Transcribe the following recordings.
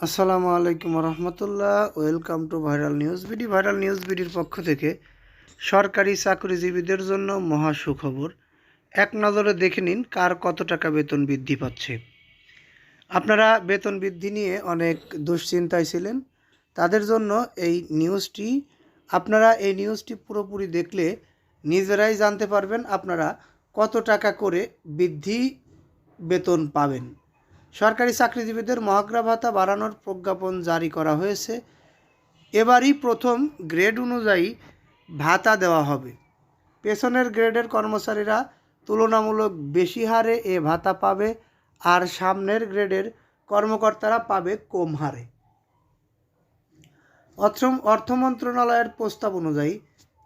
আসসালামু আলাইকুম রহমতুল্লাহ। Welcome to viral news BD viral news বিডির পক্ষ থেকে সরকারি চাকরিজীবীদের জন্য মহা সুখবর। এক নজরে দেখে নিন কার কত টাকা বেতন বৃদ্ধি পাচ্ছে। আপনারা বেতন বৃদ্ধি নিয়ে অনেক দুশ্চিন্তায় ছিলেন। তাদের জন্য এই নিউজটি, আপনারা এই নিউজটি পুরোপুরি দেখলে নিজেরাই জানতে পারবেন আপনারা কত টাকা করে বৃদ্ধি বেতন পাবেন। সরকারি চাকরিজীবীদের মহাগ্রা ভাতা বাড়ানোর প্রজ্ঞাপন জারি করা হয়েছে। এবারই প্রথম গ্রেড অনুযায়ী ভাতা দেওয়া হবে। পেছনের গ্রেডের কর্মচারীরা তুলনামূলক বেশি হারে এ ভাতা পাবে আর সামনের গ্রেডের কর্মকর্তারা পাবে কম হারে। অর্থ মন্ত্রণালয়ের প্রস্তাব অনুযায়ী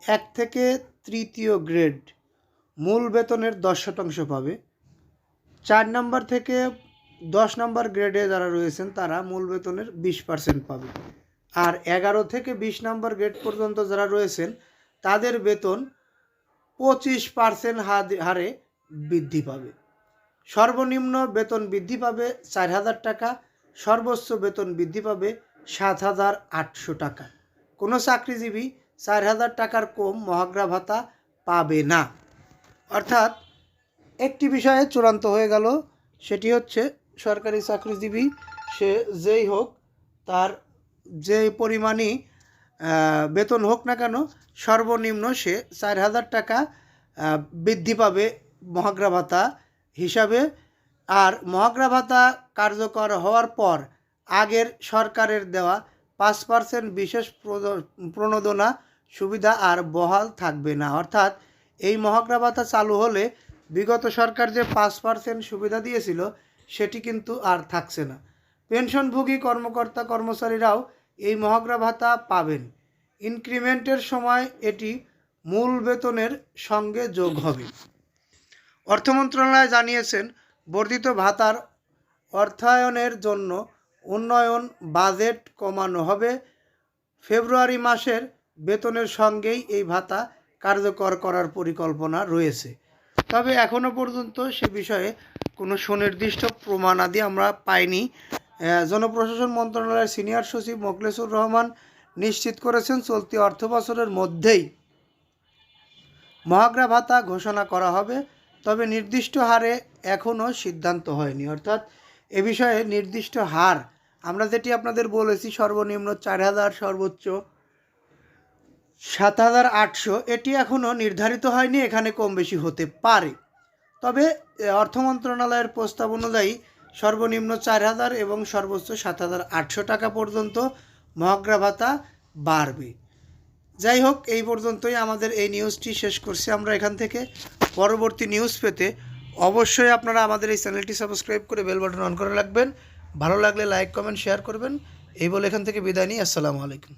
এক থেকে তৃতীয় গ্রেড মূল বেতনের দশ শতাংশ পাবে। চার নম্বর থেকে দশ নম্বর গ্রেডে যারা রয়েছেন, তারা মূল বেতনের বিশ পার্সেন্ট পাবে। আর এগারো থেকে বিশ নম্বর গ্রেড পর্যন্ত যারা রয়েছেন, তাদের বেতন পঁচিশ পার্সেন্ট হারে বৃদ্ধি পাবে। সর্বনিম্ন বেতন বৃদ্ধি পাবে চার হাজার টাকা, সর্বোচ্চ বেতন বৃদ্ধি পাবে সাত হাজার আটশো টাকা। কোনো চাকরিজীবী চার হাজার টাকার কম মহাগ্রা ভাতা পাবে না। অর্থাৎ একটি বিষয়ে চূড়ান্ত হয়ে গেল, সেটি হচ্ছে সরকারি চাকরিজীবী, সে যেই হোক, তার যে পরিমাণই বেতন হোক না কেন, সর্বনিম্ন সে চার হাজার টাকা বৃদ্ধি পাবে মহাগ্রা ভাতা হিসাবে। আর মহাগ্রা ভাতা কার্যকর হওয়ার পর আগের সরকারের দেওয়া পাঁচ পার্সেন্ট বিশেষ প্রণোদনা সুবিধা আর বহাল থাকবে না। অর্থাৎ এই মহাগ্রা ভাতা চালু হলে বিগত সরকার যে পাঁচ পার্সেন্ট সুবিধা দিয়েছিল সেটি কিন্তু আর থাকছে না। পেনশনভোগী কর্মকর্তা কর্মচারীরাও এই মহাগ্রা ভাতা পাবেন। ইনক্রিমেন্টের সময় এটি মূল বেতনের সঙ্গে যোগ হবে। অর্থ মন্ত্রণালয় জানিয়েছেন, বর্ধিত ভাতার অর্থায়নের জন্য উন্নয়ন বাজেট কমানো হবে। ফেব্রুয়ারি মাসের বেতনের সঙ্গেই এই ভাতা কার্যকর করার পরিকল্পনা রয়েছে। তবে এখনও পর্যন্ত সে বিষয়ে কোনো সুনির্দিষ্ট প্রমাণাদি আমরা পাইনি। জনপ্রশাসন মন্ত্রণালয়ের সিনিয়র সচিব মোখলেসুর রহমান নিশ্চিত করেছেন, চলতি অর্থ বছরের মধ্যেই মহাগ্রা ভাতা ঘোষণা করা হবে, তবে নির্দিষ্ট হারে এখনও সিদ্ধান্ত হয়নি। অর্থাৎ এ বিষয়ে নির্দিষ্ট হার, আমরা যেটি আপনাদের বলেছি, সর্বনিম্ন চার হাজার, সর্বোচ্চ সাত হাজার আটশো, এটি এখনও নির্ধারিত হয়নি, এখানে কম বেশি হতে পারে। তবে অর্থ মন্ত্রণালয়ের প্রস্তাব অনুযায়ী সর্বনিম্ন চার হাজার এবং সর্বোচ্চ সাত হাজার আটশো টাকা পর্যন্ত মহাগ্রা ভাতা বাড়বে। যাই হোক, এই পর্যন্তই আমাদের এই নিউজটি শেষ করছি আমরা এখান থেকে। পরবর্তী নিউজ পেতে অবশ্যই আপনারা আমাদের এই চ্যানেলটি সাবস্ক্রাইব করে বেল বাটন অন করে রাখবেন। ভালো লাগলে লাইক, কমেন্ট, শেয়ার করবেন। এই বলে এখান থেকে বিদায় নিই। আসসালামু আলাইকুম।